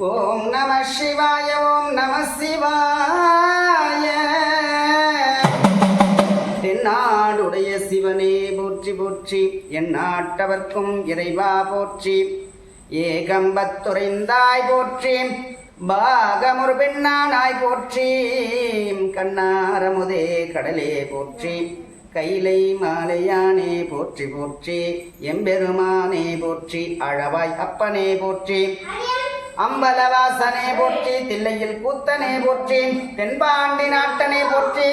ஓம் நம சிவாய ஓம் நம சிவாய. தென்னாடுடைய சிவனே போற்றி போற்றி. என் நாட்டவர்க்கும் இறைவா போற்றி. ஏகம்பத்துறைந்தாய் போற்றி. பாகமொரு பெண்ணானாய் போற்றி. கண்ணாரமுதே கடலே போற்றி. கைலை மாலையானே போற்றி போற்றி. எம்பெருமானே போற்றி. அழவாய் அப்பனே போற்றி. அம்பலவாசனே போற்றி தில்லையில் கூத்தனே போற்றி தென்பாண்டி நாட்டனே போற்றி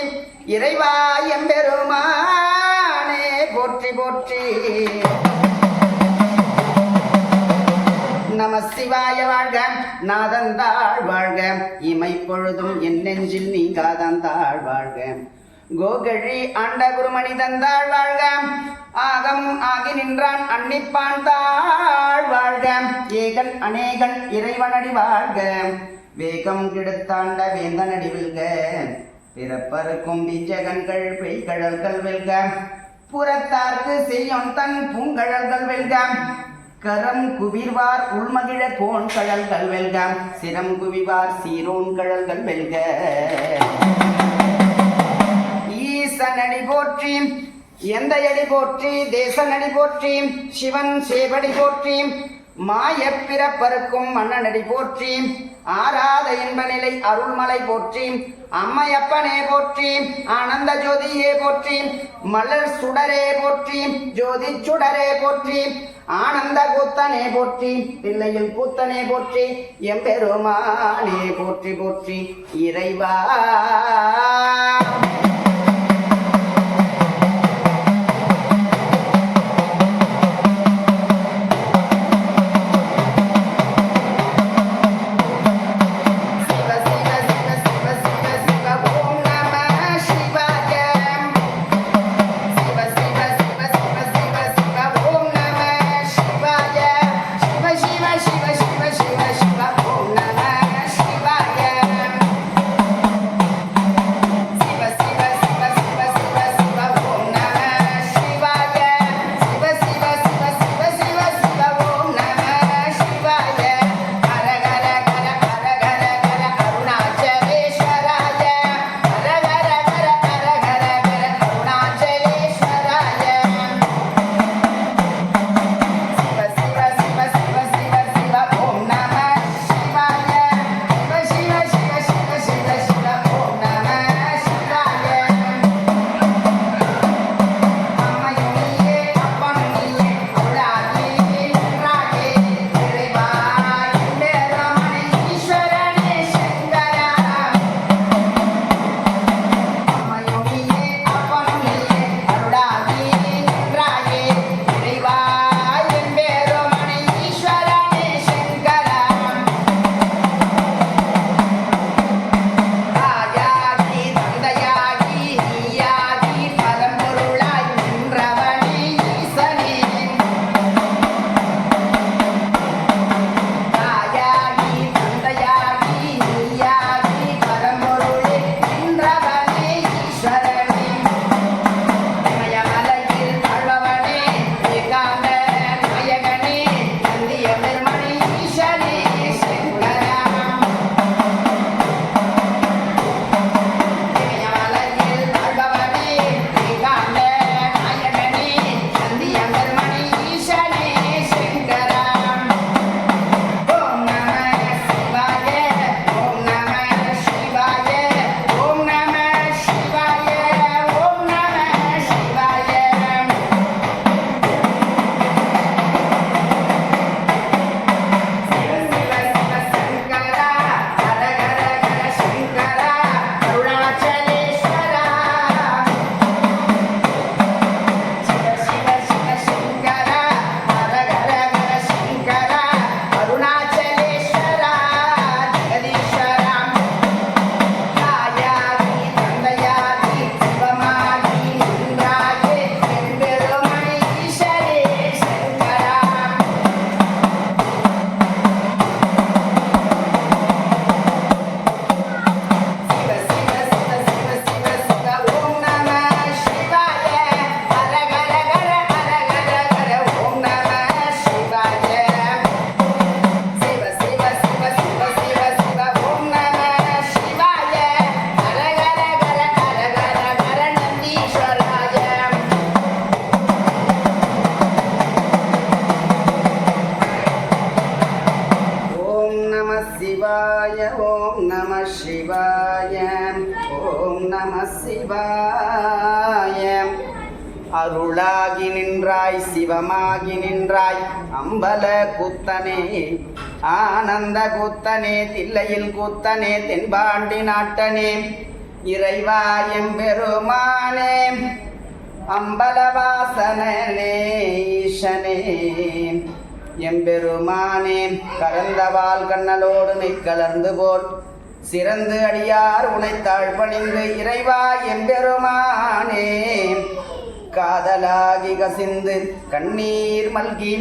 இறைவா எம்பெருமானே போற்றி போற்றி. நம சிவாய வாழ்க நாதந்தாள் வாழ்க இமை பொழுதும் என் நெஞ்சில் நீங்காதந்தாள் வாழ்க. கோகழி ஆண்ட குருமணி தந்தாள் வாழ்க. ஆகமும் ஆகி நின்றான் அன்னிப்பான் தாழ் வாழ்க. ஏகன் அநேகன் இறைவனடி வாழ்க. வேகம் கெடுத்தாண்ட வேந்தனடி வெல்க. பிறப்பருக்கும் பிஞ்சகன்கள் பெய்கடல்கள் வெல்க. புறத்தார்க்கு செய்யும் தன் பூங்கழல்கள் வெல்க. கரம் குவிர்வார் உள்மகிழ கோன் கழல்கள் வெல்க. சிரம் குவிவார் சீரோன் கழல்கள் வெல்க. ஈசனடி போற்றி எந்த அடி போற்றி தேசனடி போற்றி சிவன் சேவடி போற்றி மாய பிறப்பருக்கும் மன்னனடி போற்றி ஆராத இன்ப நிலை அருள்மலை போற்றி அம்மையப்பனே போற்றி ஆனந்த ஜோதியே போற்றி மலர் சுடரே போற்றி ஜோதி சுடரே போற்றி ஆனந்த கூத்தனே போற்றி பிள்ளையில் கூத்தனே போற்றி எம்பெருமானே போற்றி போற்றி இறைவா. அருளாகி நின்றாய் சிவமாகி நின்றாய். அம்பல குத்தனே ஆனந்த குத்தனே தில்லையில் குத்தனே தென்பாண்டி நாட்டனே. இறைவா எம்பெருமானே அம்பலவாசனே ஈசனே. எம்பெருமானே கரந்தவால் கண்ணலோடு மெய் கலர்ந்து போல். சிறந்து அடியார் உனைத்தாழ் பணிந்து இறைவா எம்பெருமானே. காதலாகி கசிந்து கண்ணீர் மல்கி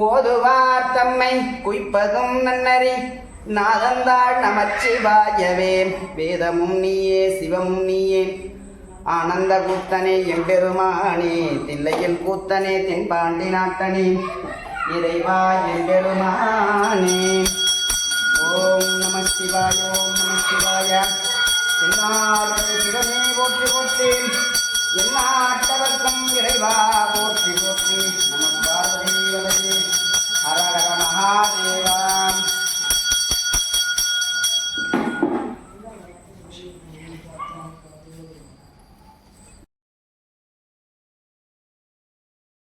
ஓதுவார் தம்மை குய்ப்பதும் நன்னறி. நாதந்தாள் நமச்சிவாயவே வேதமும் நீயே சிவமும் நீயே. ஆனந்த கூத்தனே எம்பெருமானே தில்லையில் கூத்தனே தென்பாண்டி நாட்டனே. இறைவா எம்பெருமானே. ஓம் நம சிவாய ஓம் நம சிவாய. என்னாலும் சிவனே போற்றி போற்றி எல்லாட்டவர்க்கும் இறைவா போற்றி போற்றி நமக்கு பார்வதி அரகர மகாதேவ